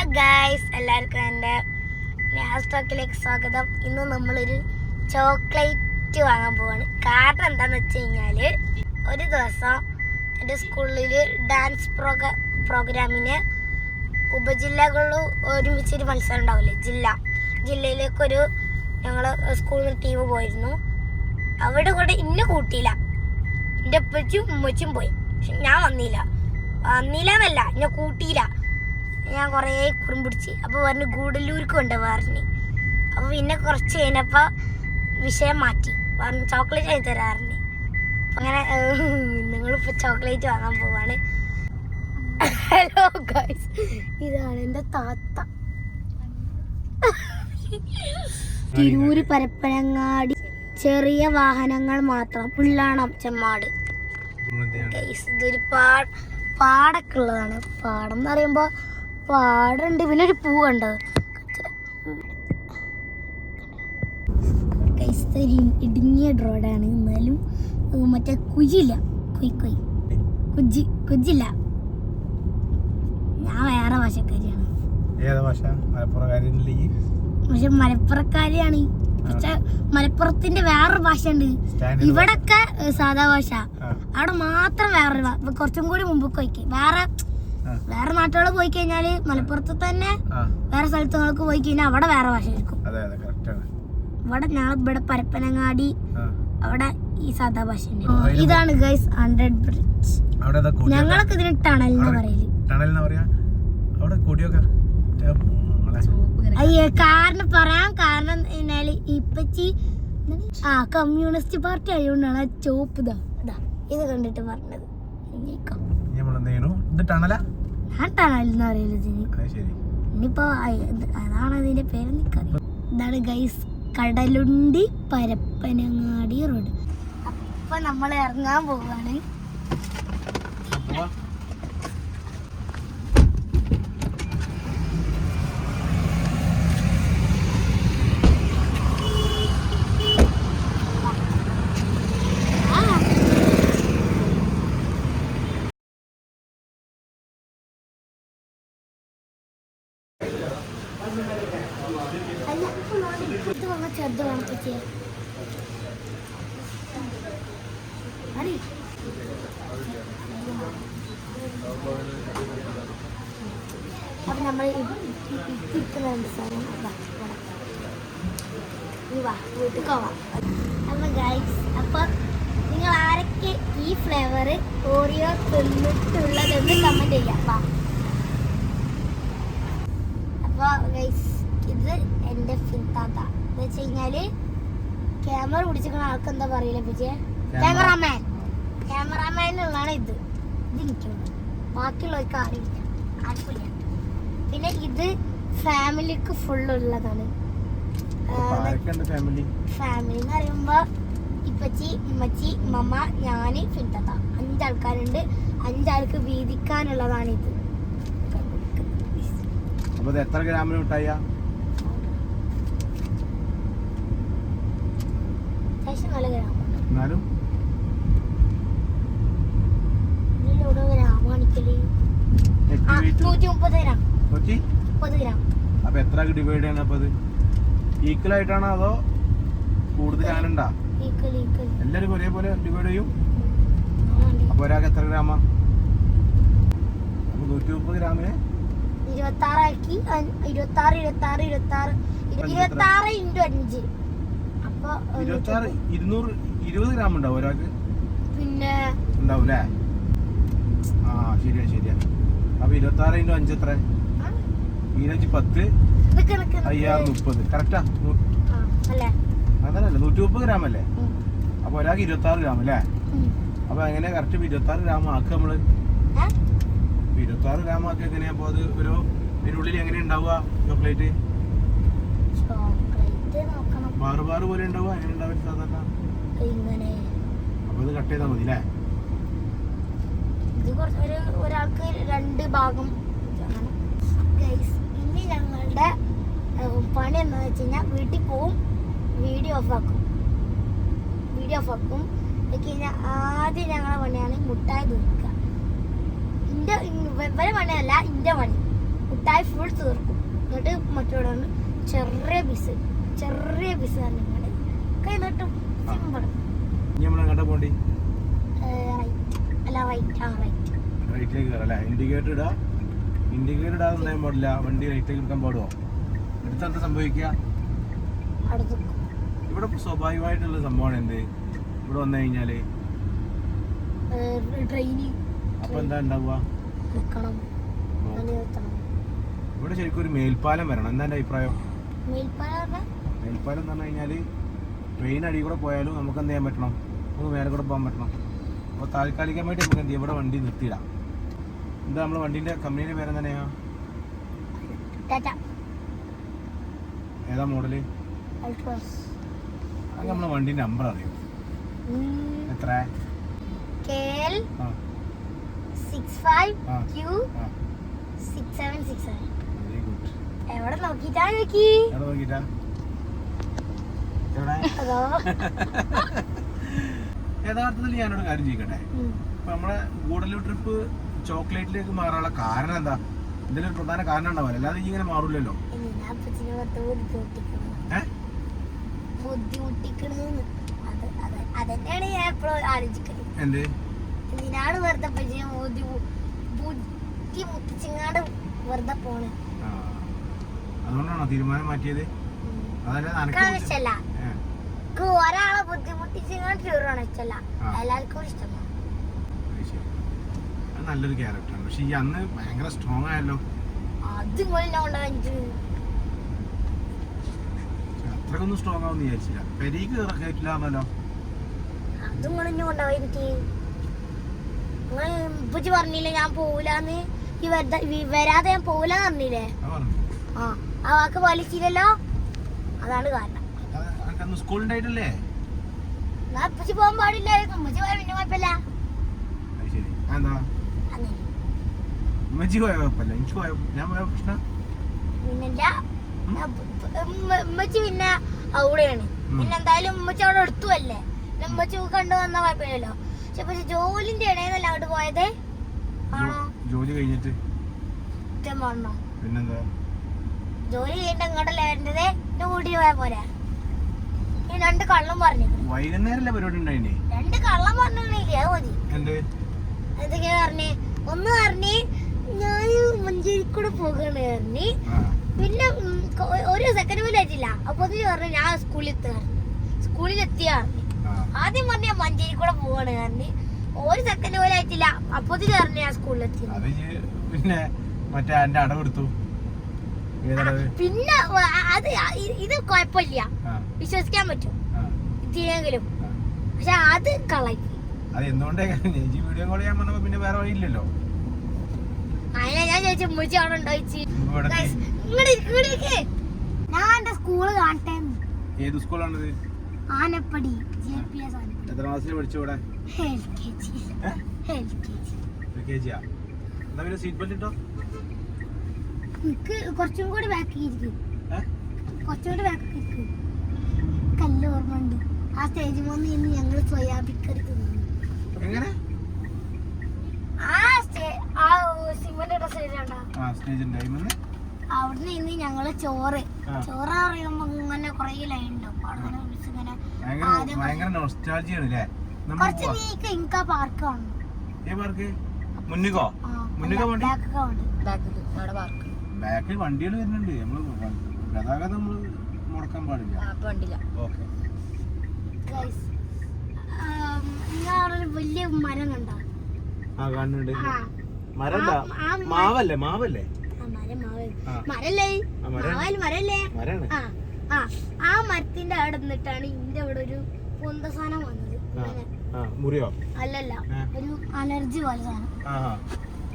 Hello guys എല്ലാവർക്കും എന്റെ സ്റ്റോക്കിലേക്ക് സ്വാഗതം. ഇന്ന് നമ്മളൊരു ചോക്ലേറ്റ് വാങ്ങാൻ പോവാണ്. കാരണം എന്താന്ന് വെച്ച് കഴിഞ്ഞാൽ ഒരു ദിവസം എന്റെ സ്കൂളിൽ ഡാൻസ് പ്രോഗ പ്രോഗ്രാമിന് ഉപജില്ലകളിൽ ഒരുമിച്ചൊരു മത്സരം ഉണ്ടാവില്ലേ? ജില്ല. ജില്ലയിലേക്കൊരു ഞങ്ങൾ സ്കൂളിൽ നിന്ന് ടീം പോയിരുന്നു. അവിടെ കൂടെ ഇന്നെ കൂട്ടിയില്ല. എന്റെ ഉപ്പച്ചും ഉമ്മച്ചും പോയി. പക്ഷെ ഞാൻ വന്നില്ല. വന്നില്ല എന്നല്ല എന്നെ കൂട്ടിയില്ല. ഞാൻ കുറേ കുറും പിടിച്ച്. അപ്പോൾ പറഞ്ഞു ഗൂഡല്ലൂർക്ക് കൊണ്ട് പറഞ്ഞ്. അപ്പോൾ പിന്നെ കുറച്ച് കഴിഞ്ഞപ്പോൾ വിഷയം മാറ്റി. പറഞ്ഞു ചോക്ലേറ്റ് ആയി തരാറിന് അങ്ങനെ നിങ്ങളിപ്പോൾ ചോക്ലേറ്റ് വാങ്ങാൻ പോവാണ്. ഹലോ ഗൈസ് ഇതാണ് എന്റെ താത്ത. തിരൂര് പരപ്പനങ്ങാടി. ചെറിയ വാഹനങ്ങൾ മാത്രം. പുള്ളാണം ഗൈസ് ഇതൊരു പാട പാടൊക്കെ ഉള്ളതാണ്. പാടം എന്ന് പറയുമ്പോൾ പാടുണ്ട്. പിന്നെ ഒരു പൂ കണ്ടോ? ഇടുങ്ങിയ റോഡാണ് എന്നാലും മറ്റേ കുജില്ല കുയ് കുയ് കുജി കുജില്ല. ഞാൻ വേറെ ഭാഷക്കാരിയാണ്. പക്ഷെ മലപ്പുറക്കാരിയാണ്. പക്ഷെ മലപ്പുറത്തിന്റെ വേറൊരു ഭാഷ ഉണ്ട് ഇവിടൊക്കെ സാധാ ഭാഷ. അവിടെ മാത്രം വേറൊരു കുറച്ചും കൂടി മുമ്പ് കൊയ്ക്ക് വേറെ വേറെ നാട്ടുകളിൽ പോയി കഴിഞ്ഞാൽ മലപ്പുറത്ത് തന്നെ വേറെ സ്ഥലത്തുകൾക്ക് പോയി കഴിഞ്ഞാൽ അവിടെ വേറെ ഭാഷ ഇവിടെ ഞങ്ങൾ ഇവിടെ പരപ്പനങ്ങാടി. അവിടെ ഈ സാധാ ഭാഷ ഇതാണ് ഗൈസ് ഹൺഡ്രഡ് ബ്രിഡ്ജ് ഞങ്ങൾക്ക് ഞങ്ങളൊക്കെ ഇതിന് ടണൽ എന്ന് പറയൽ. ടണൽ അവിടെ കൊടിയൊക്കെ. അയ്യേ കാരണം പറയാൻ കാരണം എന്നാൽ ഇപ്പച്ചി ആ കമ്മ്യൂണിസ്റ്റ് പാർട്ടി ആയതുകൊണ്ടാണ് ആ ചോപ്പ് ഇതാ. ഇതാ കണ്ടിട്ട് പറഞ്ഞത്. ഇത് ടണലാ? ഞാൻ ടണൽ എന്ന് പറയൽ ഇതിന് ഇനിയിപ്പോ അതാണ് അതിന്റെ പേര് ഇതാണ് ഗൈസ് കടലുണ്ടി പരപ്പനങ്ങാടി റോഡ് അപ്പൊ നമ്മൾ ഇറങ്ങാൻ പോവാണ് പോവാ. ആ. അല്ല, ഇപ്പൊ നോക്ക്, ഇപ്പുറത്ത് വന്ന ചെറുത് വേണം പറ്റിയ അടി അപ്പൊ നമ്മൾ ഇരിക്കുന്ന സ്ഥലം ഇതാ, ഇവിടെ. ഇനി വാ വീട്ടിൽ പോവാം. അപ്പൊ ഗൈസ് അപ്പൊ നിങ്ങൾ ആരൊക്കെ ഈ ഫ്ലേവർ ഓറിയോ തിന്നിട്ടുള്ളതെന്ന് കമന്റ് ചെയ്യാം. വാ. അപ്പൊ ഗൈസ് ഇത് എന്റെ ഫിത്താത്ത എന്ന് വെച്ച് കഴിഞ്ഞാൽ ക്യാമറ പിടിച്ചിരിക്കുന്ന ആൾക്ക് എന്താ പറയില്ല വിജയ? ക്യാമറാമാൻ ക്യാമറാമാനുള്ളതാണ് ഇത്. ഇത് എനിക്കുണ്ട് ബാക്കിയുള്ളവർക്ക് ആരുമില്ല ആർക്കില്ല പിന്നെ ഇത് ഫാമിലിക്ക് ഫുൾ ഉള്ളതാണ്. അപ്പൊ ആരൊക്കെയുണ്ട് ഫാമിലി എന്ന് പറയുമ്പോ ഇപ്പച്ചി ഉമ്മച്ചി മമ്മ ഞാൻ ഫിത്തത്ത അഞ്ചാൾക്കാരുണ്ട്. അഞ്ചാൾക്ക് വീതിക്കാനുള്ളതാണ് ഇത് അപ്പൊ എത്ര ഗ്രാമിന് ഗ്രാമം എന്നാലും? നൂറ്റി? മുപ്പത് ഗ്രാം. അപ്പൊ എത്ര ഡിവൈഡ് ചെയ്യണം അപ്പൊ ഈക്വൽ ആയിട്ടാണോ അതോ കൂടുതൽ ആനണ്ടാ എല്ലാവരും ഒരേപോലെ ഡിവൈഡ് ചെയ്യും അപ്പൊ ഒരാൾക്ക് എത്ര ഗ്രാമാ? അപ്പൊ നൂറ്റി മുപ്പത് ഗ്രാമിന്? ഇരുപത്തി ആറാക്കി ഇരുപത്തി ആറ് ഇരുപത്തി ആറ് ഇരുപത്തി ആറ് ഇരുപത്തി ആറ് ഇന്റു അഞ്ച്. അപ്പൊ ഇരുപത്തി ആറ് ഇരുന്നൂറ് ഇരുപത് ഗ്രാം ഉണ്ടാവും ഒരാൾക്ക്? പിന്നെ ആ ശരിയാ ശരിയാ. അപ്പൊ ഇരുപത്തി ആറ് ഇന്റു അഞ്ച് എത്ര? ഇരുപത്തി പത്ത്. അയ്യാറ് മുപ്പത് കറക്റ്റാ അതല്ലേ നൂറ്റി മുപ്പത് ഗ്രാം അല്ലേ? അപ്പൊ ഒരാൾക്ക് ഇരുപത്തി ആറ് ഗ്രാം അല്ലേ? അപ്പൊ എങ്ങനെ കറക്റ്റ് ഇരുപത്തി ആറ് ഗ്രാം ആക്കുക നമ്മൾ? ഇരുപത്തി ആറ് ഗ്രാം ആക്കി എങ്ങനെയാ? അപ്പൊ അത് ഒരു ഇതിനുള്ളിൽ എങ്ങനെ ഉണ്ടാവുക ചോക്ലേറ്റ്? ബാറ് ബാറ് പോലെ ഉണ്ടാവുക? എങ്ങനെ ഉണ്ടാവും സാധാരണ? അപ്പൊ ഇത് കട്ട് ചെയ്താൽ മതി അല്ലേ? ഒരാൾക്ക് രണ്ട് ഭാഗം ഞങ്ങളുടെ പണി എന്ന് വെച്ച് കഴിഞ്ഞാൽ വീട്ടിൽ പോവും വീഡിയോ ഓഫ് ആക്കും. വീഡിയോ ഓഫ് ആക്കും. കഴിഞ്ഞാൽ ആദ്യം ഞങ്ങളുടെ പണിയാണ് മുട്ടായി തീർക്കുക. ഇന്റെ ഇവരെ പണിയല്ല ഇന്റെ പണി. മുട്ടായി ഫുൾ തീർക്കും. എന്നിട്ട് മറ്റോടെ ചെറിയ പീസ് ചെറിയ പീസ് തന്നെ ഇങ്ങോട്ട് കൈ നീട്ടും സിമ്പിൾ അല്ല റൈറ്റ് ആ റൈറ്റ് റൈറ്റിലേക്ക് ഇൻഡിക്കേറ്റർ ഇടാ. ഇൻഡിക്കേറ്റർ ഇടാതെ എന്തായാലും പാടില്ല. വണ്ടി ലൈറ്റ് എടുക്കാൻ പാടുമോ എടുത്ത എന്താ സംഭവിക്കുക? ഇവിടെ സ്വാഭാവികമായിട്ടുള്ള സംഭവമാണ് എന്ത്? ഇവിടെ വന്നു കഴിഞ്ഞാൽ? അപ്പൊ എന്താ ഉണ്ടാവുക? ഇവിടെ ശരിക്കും ഒരു മേൽപ്പാലം വരണം. എന്താ എന്റെ അഭിപ്രായം? മേൽപ്പാല എന്ന് പറഞ്ഞു കഴിഞ്ഞാൽ ട്രെയിൻ അടി കൂടെ പോയാലും നമുക്ക് എന്ത് ചെയ്യാൻ പറ്റണം? നമുക്ക് മേലെ കൂടെ പോകാൻ പറ്റണം. അപ്പോൾ താൽക്കാലികമായിട്ട് നമുക്ക് എന്ത് ചെയ്യാം? ഇവിടെ വണ്ടി നിർത്തിയിടാം. എന്താ നമ്മളെ വണ്ടിന്റെ കമ്പനിയുടെ പേര് തന്നെയാ ഏതാ മോഡൽ? അത് നമ്മളെ വണ്ടിന്റെ നമ്പർ അറിയോ? എത്ര? കെ എൽ ആ. Six five Q six seven six seven very good എവിടെ നോക്കി? എവിടെ യഥാർത്ഥത്തിൽ ഞാനൊരു കാര്യം ചെയ്യിക്കട്ടെ. ഇപ്പൊ നമ്മളെ ഗൂഡല്ലൂർ ട്രിപ്പ് ചോക്ലേറ്റിലേക്ക് മാറാനുള്ള കാരണം എന്താ? എന്തെങ്കിലും പ്രധാന കാരണം ഉണ്ടാവില്ല. അല്ലാതെ ഇങ്ങനെ മാറൂലല്ലോ. ഇനി ഞാൻ അപ്പച്ചനെ പത്ത് ബുദ്ധിമുട്ടിക്കണം ഏ? ബുദ്ധിമുട്ടിക്കണെന്ന്. അത് അത് അതന്നെയാണ് ഞാൻ എപ്പോഴും ആലോചിക്കുന്നത് എന്ത്? എന്തിനാണ് വെറുതെ പോണ്. അതുകൊണ്ടാണോ തീരുമാനം മാറ്റിയത്? അതല്ല ഒരാളെ ബുദ്ധിമുട്ടിച്ചിങ്ങാണ്ട് എല്ലാവർക്കും ഇഷ്ടമാണ്. നല്ലൊരു ക്യാരക്ടറാണ് പക്ഷെ ഈ അന്ന് ഭയങ്കര സ്ട്രോങ് ആയല്ലോ. അത്രക്കൊന്നും സ്ട്രോങ് ആവും വിചാരിച്ചില്ല. പെരീക്ക് നിങ്ങൾ ഇപ്പച്ചി പറഞ്ഞില്ലേ ഞാൻ പോവൂലെന്ന്? വരാതെ ഞാൻ പോവില്ലാന്ന് പറഞ്ഞില്ലേ? ആ ആ വാക്ക് പാലിച്ചില്ലല്ലോ? അതാണ് കാരണം. സ്കൂളുണ്ടായിട്ടല്ലേ ഞാൻ ഇപ്പച്ചി പോകാൻ പാടില്ലായിരുന്നു. ഉമ്മച്ചി പോയാൽ പിന്നെ കുഴപ്പമില്ല. എന്താ ഉമ്മച്ചി പോയ കുഴപ്പമില്ല എനിക്ക് പോയ ഞാൻ പോയ പ്രശ്നം ഉമ്മച്ചി പിന്നെ അവിടെയാണ്. പിന്നെ എന്തായാലും ഉമ്മച്ചി അവിടെ എടുത്തുവല്ലേ പിന്നെ ഉമ്മച്ചി കണ്ടു വന്ന കുഴപ്പമില്ലല്ലോ പക്ഷെ പക്ഷെ ജോലിന്റെ ഇടയിന്നല്ല അവിടെ പോയത് ആണോ ജോലി കഴിഞ്ഞിട്ട് പിന്നെന്താ ജോലി കഴിഞ്ഞിട്ട് ഇങ്ങോട്ടല്ലേ വരേണ്ടത് എന്റെ കൂടി പോയ പോലെ രണ്ട് കള്ളം പറഞ്ഞു. വൈകുന്നേരല്ലേ പരിപാടി ഉണ്ടായില്ലേ രണ്ട് കള്ളം പറഞ്ഞില്ലേ അത് മതി. എന്ത്? എന്തൊക്കെയാ പറഞ്ഞേ? ഒന്ന് പറഞ്ഞ് ഞാൻ മഞ്ചേരിക്കൂടെ പോകണ പറഞ്ഞ്. പിന്നെ ഒരു സെക്കൻഡ് പോലും ആയിട്ടില്ല. അപ്പൊ പറഞ്ഞു ഞാൻ സ്കൂളിൽ എത്തുക സ്കൂളിൽ എത്തിയ പറഞ്ഞു. ആദ്യം പറഞ്ഞ ഞാൻ മഞ്ചേരി കൂടെ പോവാണ് കാരണം ഒരു സെക്കൻഡ് പോലും ആയിട്ടില്ല. അപ്പൊ പറഞ്ഞു ഞാൻ സ്കൂളിൽ എത്തി. പിന്നെ മറ്റേ എന്റെ അടവെടുത്തു പിന്നെ അത് ഇത് കുഴപ്പമില്ല. വിശ്വസിക്കാൻ പറ്റും. ഇത്തിരിയെങ്കിലും. പക്ഷെ അത് കളയി അത് എന്തുകൊണ്ടേ വീഡിയോ കോൾ ചെയ്യാൻ പറഞ്ഞപ്പോ പിന്നെ വേറെ വഴിയില്ലല്ലോ. അതിനെ ഞാൻ ചോദിച്ചു ഉമ്മച്ചി അവിടെ ഉണ്ടോ ചോദിച്ചു നമുക്ക് ഇവിടെ Guys, ഇങ്ങട് ഇരിക്ക്, ഇങ്ങട് ഇരിക്ക്. ഞാൻ എന്റെ സ്കൂൾ കാണട്ടെ ഏത് സ്കൂളാണിത് Anappady J P S Anappady. എത്ര ക്ലാസ്സിൽ പഠിച്ചു ഇവിടെ? L K G L K G L K ജിയാ എന്നാ പിന്നെ സീറ്റ് ബെൽറ്റ് ഇട്ടോ? എനിക്ക് കുറച്ചും കൂടി ബാക്ക് ഇരിക്കും? കുറച്ചും കൂടി ബാക്ക് ഇരിക്കും. കല്ല് ഓർമ്മ ഉണ്ട് ആ സ്റ്റേജ് മൂന്ന് ഇന്ന് ഞങ്ങൾ സോയാബിക്കറി തിന്നു. എങ്ങനെ ആ സ്റ്റേ ആ സ്റ്റേജിന്റെ ടൈമിന്ന് അവിടുന്ന് ഇന്ന് ഞങ്ങൾ ചോറ്. ചോറ് പറയുമ്പോ ഇങ്ങനെ കുറേ ലൈൻ ഉണ്ടാവും അവിടെ ഇങ്ങനെ ഇങ്ങനെ ഭയങ്കര നൊസ്റ്റാൾജിയാണ് അല്ലേ കുറച്ച് നീക്ക ഇൻക പാർക്ക് കാണും. ഏ പാർക്ക് മുന്നിക്കോ? മുന്നിക്ക വണ്ടി? ബാക്കിൽ വണ്ടികൾ വരുന്നുണ്ട്. നമ്മൾ ഗതാഗതം നമ്മൾ മുടക്കാൻ പാടില്ല. ഓക്കെ. വലിയ മരം കണ്ടോ? ആ കാണുന്നുണ്ട്. ആ. മരല്ല. മാവല്ലേ മാവല്ലേ? ആ മരത്തിന്റെ അവിടെ നിന്നിട്ടാണ് ഇന്റെ അവിടെ ഒരു പൊന്ത സാധനം വന്നത്. മുറിയോ? അല്ലല്ല ഒരു അലർജി പോലെ സാധനം.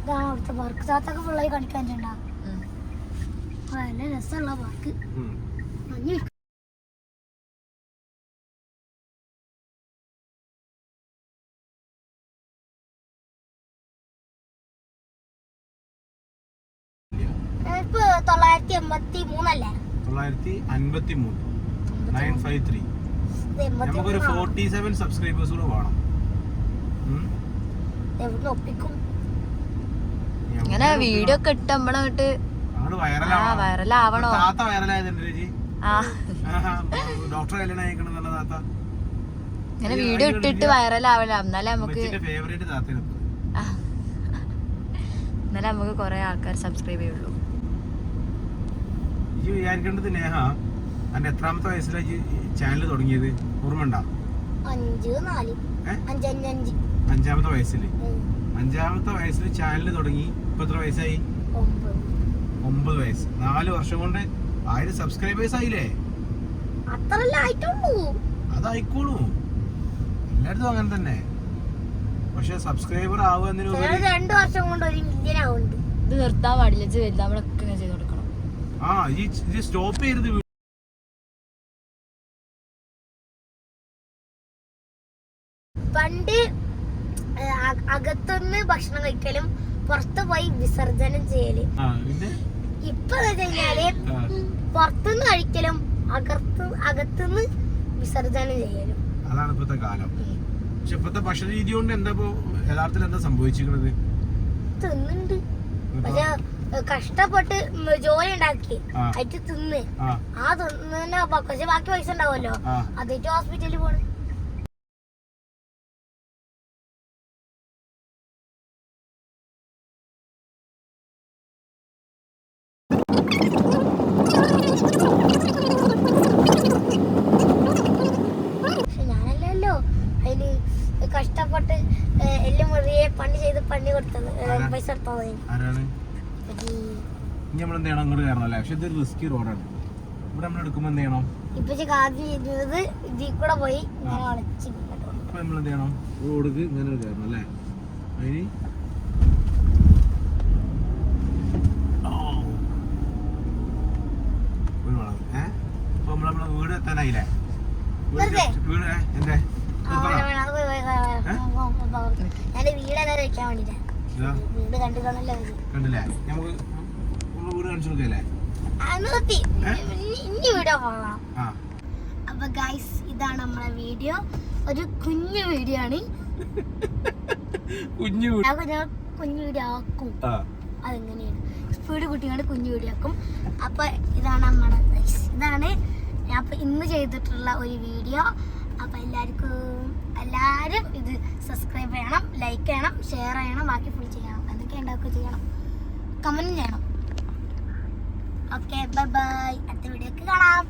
ഇതാണ് അവിടുത്തെ പാർക്ക് താത്തൊക്കെ ഫുള്ളായി കളിക്കാനുണ്ടാ നല്ല രസമുള്ള പാർക്ക് മഞ്ഞ് തൊള്ളായിരത്തി എൺപത്തി മൂന്നല്ലേ തൊള്ളായിരത്തി അൻപത്തി മൂന്ന് നയൻ ഫൈവ് ത്രീ. നമുക്കൊരു ഫോർട്ടി സെവൻ സബ്സ്ക്രൈബേഴ്സ് കൂടെ വേണം. ഉം. ഇങ്ങനെ വീഡിയോ ഒക്കെ ഇട്ട് നമ്മളിട്ട് വൈറലാവണോ താത്ത വൈറലായതുണ്ട് ആ. ഡോക്ടർ കല്യാണം അയക്കണം എന്നുള്ള താത്ത. ഇങ്ങനെ വീഡിയോ ഇട്ടിട്ട് വൈറലാവല എന്നാലേ നമുക്ക്. എന്നാലേ നമുക്ക് കൊറേ ആൾക്കാർ സബ്സ്ക്രൈബ് ചെയ്യുള്ളൂ. ഈ വിചാരിക്കേണ്ടത് നേഹ അന്റെ എത്രാമത്തെ വയസ്സിലാണ് ഈ ചാനൽ തുടങ്ങിയത്? ഓർമ്മ ഉണ്ടോ? അഞ്ച് നാല്. അഞ്ചാമത്തെ വയസ്സിൽ അഞ്ചാമത്തെ വയസ്സിൽ ചാനൽ തുടങ്ങി. ഇപ്പൊ എത്ര വയസ്സായി? ഒമ്പത്. വയസ്സ്. നാല് വർഷം കൊണ്ട് ആയിരം സബ്സ്ക്രൈബേഴ്സ് ആയില്ലേ? അതായിക്കോളൂ. എല്ലായിടത്തും അങ്ങനെ തന്നെ. പക്ഷെ സബ്സ്ക്രൈബർ ചിലത് രണ്ടു വർഷം കൊണ്ട് ഒരു മില്യൻ ആവുന്നുണ്ട്. ഇത് നിർത്താൻ പാടില്ല. നമ്മളൊക്കെ ചെയ്തോളൂ. ആ ഈ ഇത് സ്റ്റോപ്പ് ചെയ്യരുത് പണ്ട് അകത്തുനിന്ന് ഭക്ഷണം കഴിക്കലും പുറത്ത് പോയി വിസർജനം ചെയ്യൽ. ഇപ്പൊ കഴിഞ്ഞാൽ പുറത്തുനിന്ന് കഴിക്കലും അകത്ത് അകത്തുനിന്ന് വിസർജനം ചെയ്യലും. അതാണ് ഇപ്പത്തെ കാലം. പക്ഷെ ഇപ്പത്തെ ഭക്ഷണ രീതി കൊണ്ട് എന്താ യഥാർത്ഥത്തിൽ എന്താ സംഭവിച്ചിരിക്കുന്നത് തിന്നുണ്ട് പക്ഷെ കഷ്ടപ്പെട്ട് ജോലി ഉണ്ടാക്കി. അയച്ച് തിന്ന്. ആ. തിന്ന പക്ഷെ ബാക്കി പൈസ ഉണ്ടാവുമല്ലോ. അതിട്ട് ഹോസ്പിറ്റലിൽ പോണ്. പക്ഷെ ഞാനല്ലല്ലോ അതിന് കഷ്ടപ്പെട്ട് എല്ലാം മുറിയെ പണി ചെയ്ത് പണി കൊടുത്തത് പൈസ ഈ ഇനി നമ്മൾ എന്ത് ചെയ്യണം? അങ്ങോട്ട് കയറണം അല്ലേ? പക്ഷെ ഇത് റിസ്കി റോഡാണ് ഇവിടെ നമ്മൾ എടുക്കുമ്പോൾ എന്ത് ചെയ്യണം? ഇപ്പൊ നമ്മൾ എന്ത് ചെയ്യണം? റോഡുക്ക് ഇങ്ങനെ കയറണം അല്ലേ? അതിന് വീട് എത്താനായില്ലേ? വീട്? എന്തേ? വീടെല്ലാം വെക്കാൻ വേണ്ടിട്ടാ. കണ്ടില്ലേ? നമുക്ക് വീട് കാണിച്ചു കൊടുക്കല്ലേ? അപ്പൊ ഗൈസ് ഇതാണ് നമ്മളെ വീഡിയോ. ഒരു കുഞ്ഞു വീഡിയോ ആണ്. കുഞ്ഞു കുഞ്ഞു വീഡിയോ ആക്കും. അതെങ്ങനെയാണ്? സ്പീഡ് കുട്ടികളുടെ കുഞ്ഞു വീഡിയോ ആക്കും. അപ്പൊ ഇതാണ് നമ്മുടെ. ഇതാണ് ഞാൻ ഇന്ന് ചെയ്തിട്ടുള്ള ഒരു വീഡിയോ. അപ്പൊ എല്ലാവർക്കും എല്ലാവരും ഇത് സബ്സ്ക്രൈബ് ചെയ്യണം ലൈക്ക് ചെയ്യണം ഷെയർ ചെയ്യണം. ബാക്കി ഉണ്ടാക്കുക ചെയ്യണം. കമന്റ് ചെയ്യണം. ഓക്കെ ബൈ ബൈ അടുത്ത വീഡിയോക്ക് കാണാം.